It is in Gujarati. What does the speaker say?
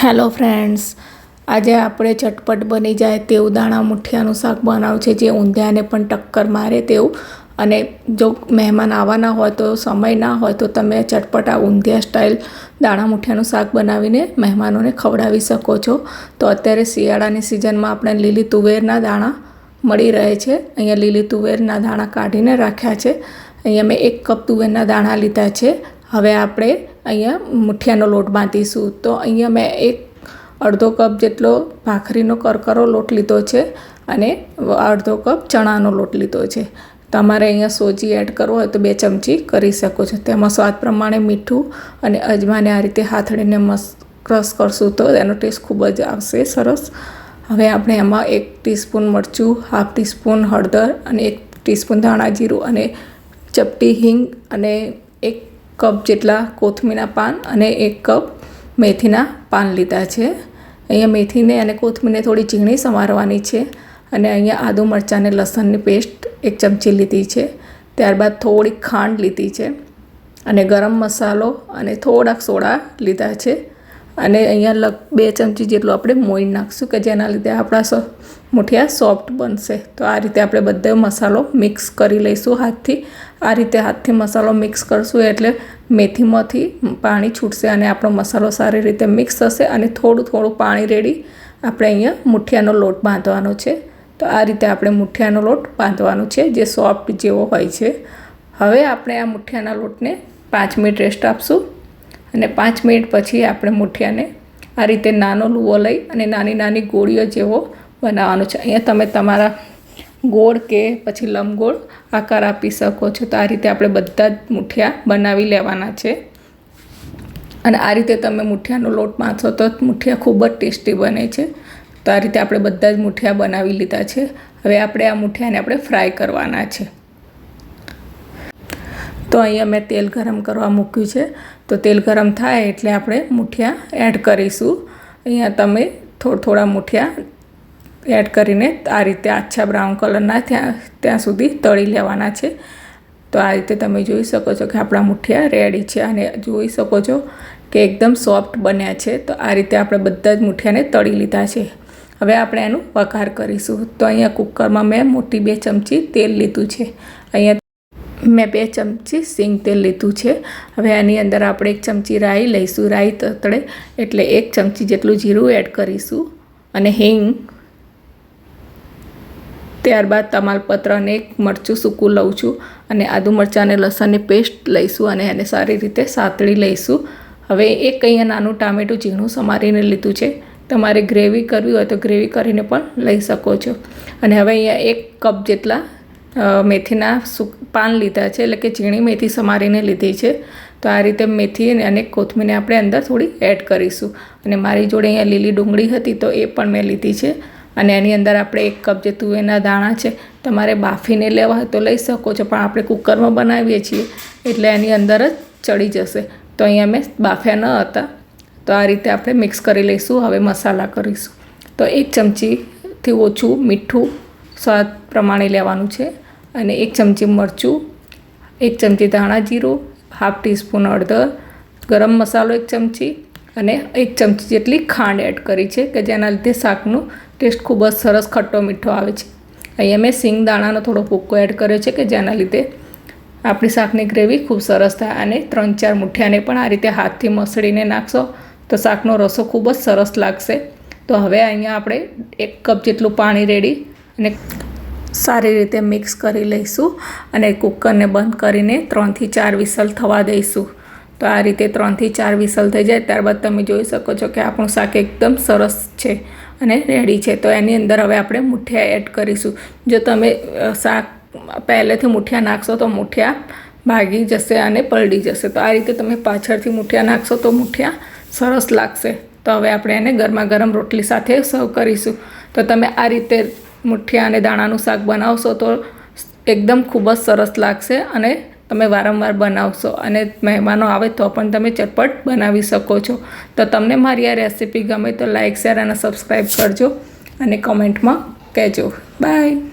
હેલો ફ્રેન્ડ્સ, આજે આપણે ચટપટ બની જાય તેવું દાણા મુઠિયાનું શાક બનાવશે જે ઊંધિયાને પણ ટક્કર મારે તેવું. અને જો મહેમાન આવવાના હોય તો સમય ના હોય તો તમે ચટપટ આ ઊંધિયા સ્ટાઇલ દાણા મુઠિયાનું શાક બનાવીને મહેમાનોને ખવડાવી શકો છો. તો અત્યારે શિયાળાની સિઝનમાં આપણે લીલી તુવેરના દાણા મળી રહે છે. અહીંયા લીલી તુવેરના દાણા કાઢીને રાખ્યા છે. અહીંયા મેં એક કપ તુવેરના દાણા લીધા છે. હવે આપણે અહીંયા મુઠિયાનો લોટ બાંધીશું. તો અહીંયા મેં એક અડધો કપ જેટલો ભાખરીનો કરકરો લોટ લીધો છે અને અડધો કપ ચણાનો લોટ લીધો છે. તમારે અહીંયા સોજી એડ કરવો હોય તો બે ચમચી કરી શકો છો. તેમાં સ્વાદ પ્રમાણે મીઠું અને અજમાને આ રીતે હાથડીને મસ્ત ક્રશ કરશું તો એનો ટેસ્ટ ખૂબ જ આવશે સરસ. હવે આપણે એમાં એક ટીસ્પૂન મરચું, હાફ ટીસ્પૂન હળદર અને એક ટીસ્પૂન ધાણા જીરું અને ચપટી હિંગ અને એક કપ જેટલા કોથમીના પાન અને એક કપ મેથીના પાન લીધા છે. અહીંયા મેથીને અને કોથમીરને થોડી ઝીણી સમારવાની છે અને અહીંયા આદુ મરચાં અને લસણની પેસ્ટ એક ચમચી લીધી છે. ત્યારબાદ થોડીક ખાંડ લીધી છે અને ગરમ મસાલો અને થોડાક સોડા લીધા છે. અને અહીંયા લગ બે ચમચી જેટલું આપણે મોઈ નાખશું કે જેના લીધે આપણા સો મુઠિયા સોફ્ટ બનશે. તો આ રીતે આપણે બધો મસાલો મિક્સ કરી લઈશું હાથથી. આ રીતે હાથથી મસાલો મિક્સ કરશું એટલે મેથીમાંથી પાણી છૂટશે અને આપણો મસાલો સારી રીતે મિક્સ થશે અને થોડું થોડું પાણી રેડી આપણે અહીંયા મુઠિયાનો લોટ બાંધવાનો છે. તો આ રીતે આપણે મુઠિયાનો લોટ બાંધવાનો છે જે સોફ્ટ જેવો હોય છે. હવે આપણે આ મુઠિયાના લોટને પાંચ મિનિટ રેસ્ટ આપશું. અને પાંચ મિનિટ પછી આપણે મુઠિયાને આ રીતે નાનો લૂવો લઈ અને નાની નાની ગોળીઓ જેવો બનાવવાનો છે. અહીંયા તમે તમારા ગોળ કે પછી લંબગોળ આકાર આપી શકો છો. તો આ રીતે આપણે બધા જ મુઠિયા બનાવી લેવાના છે. અને આ રીતે તમે મુઠિયાનો લોટ બાંધશો તો મુઠિયા ખૂબ જ ટેસ્ટી બને છે. તો આ રીતે આપણે બધા જ મુઠિયા બનાવી લીધા છે. હવે આપણે આ મુઠિયાને આપણે ફ્રાય કરવાના છે. તો અહીંયા મેં તેલ ગરમ કરવા મૂક્યું છે. તો તેલ ગરમ થાય એટલે આપણે મુઠિયા એડ કરીશું. અહીંયા તમે થોડા થોડા મુઠિયા એડ કરીને આ રીતે આછા બ્રાઉન કલરના ત્યાં ત્યાં સુધી તળી લેવાના છે. તો આ રીતે તમે જોઈ શકો છો કે આપણા મુઠિયા રેડી છે અને જોઈ શકો છો કે એકદમ સોફ્ટ બન્યા છે. તો આ રીતે આપણે બધા જ મુઠિયાને તળી લીધા છે. હવે આપણે એનું વઘાર કરીશું. તો અહીંયા કુકરમાં મેં મોટી બે ચમચી તેલ લીધું છે. અહીંયા મેં બે ચમચી સિંગ તેલ લીધું છે. હવે આની અંદર આપણે એક ચમચી રાઈ લઈશું, રાઈ તતડે એટલે એક ચમચી જેટલું જીરું એડ કરીશું અને હિંગ. ત્યારબાદ તમાલપત્ર અને એક મરચું સૂકું લઉં છું અને આદુ મરચાં અને લસણની પેસ્ટ લઈશું અને એને સારી રીતે સાતળી લઈશું. હવે એક અહીંયા નાનું ટામેટું ઝીણું સમારીને લીધું છે. તમારે ગ્રેવી કરવી હોય તો ગ્રેવી કરીને પણ લઈ શકો છો. અને હવે અહીંયા એક કપ જેટલા મેથીના પાન લીધા છે. એટલે કે ઝીણી મેથી સમારીને લીધી છે. તો આ રીતે મેથી અને કોથમીરને આપણે અંદર થોડી એડ કરીશું. અને મારી જોડે અહીંયા લીલી ડુંગળી હતી તો એ પણ મેં લીધી છે. અને એની અંદર આપણે એક કપ જે તુવેરના દાણા છે, તમારે બાફીને લેવા હોય તો લઈ શકો છો. પણ આપણે કુકરમાં બનાવીએ છીએ, એટલે એની અંદર જ ચડી જશે. તો અહીંયા મેં બાફ્યા ન હતા. તો આ રીતે આપણે મિક્સ કરી લઈશું. હવે મસાલા કરીશું. તો એક ચમચીથી ઓછું મીઠું સ્વાદ પ્રમાણે લેવાનું છે. અને એક ચમચી મરચું, એક ચમચી ધાણા જીરું, હાફ ટીસ્પૂન અડધર ગરમ મસાલો એક ચમચી અને એક ચમચી જેટલી ખાંડ એડ કરી છે કે જેના લીધે શાકનું ટેસ્ટ ખૂબ જ સરસ ખટ્ટો મીઠો આવે છે. અહીંયા મેં સિંગ દાણાનો થોડો ભૂક્કો એડ કર્યો છે કે જેના લીધે આપણી શાકની ગ્રેવી ખૂબ સરસ થાય અને ત્રણ ચાર મુઠિયાને પણ આ રીતે હાથથી મસળીને નાખશો તો શાકનો રસો ખૂબ જ સરસ લાગશે. તો હવે અહીંયા આપણે એક કપ જેટલું પાણી રેડી અને સારી રીતે મિક્સ કરી લઈશું અને કુકરને બંધ કરીને ત્રણથી ચાર વિસલ થવા દઈશું. તો આ રીતે ત્રણથી ચાર વિસલ થઈ જાય, ત્યારબાદ તમે જોઈ શકો છો કે આપણું શાક એકદમ સરસ છે અને રેડી છે. તો એની અંદર હવે આપણે મુઠિયા એડ કરીશું. જો તમે શાક પહેલેથી મુઠિયા નાખશો તો મુઠિયા ભાગી જશે અને પલળી જશે. તો આ રીતે તમે પાછળથી મુઠિયા નાખશો તો મુઠિયા સરસ લાગશે. તો હવે આપણે એને ગરમા ગરમ રોટલી સાથે સર્વ કરીશું. તો તમે આ રીતે મુઠિયા અને દાણાનું શાક બનાવશો તો એકદમ ખૂબ જ સરસ લાગશે અને તમે વારંવાર બનાવશો અને મહેમાનો આવે તો પણ તમે ચટપટ બનાવી શકો છો. તો તમને મારી આ રેસીપી ગમે તો લાઇક શેર અને સબસ્ક્રાઈબ કરજો અને કમેન્ટમાં કહેજો. બાય.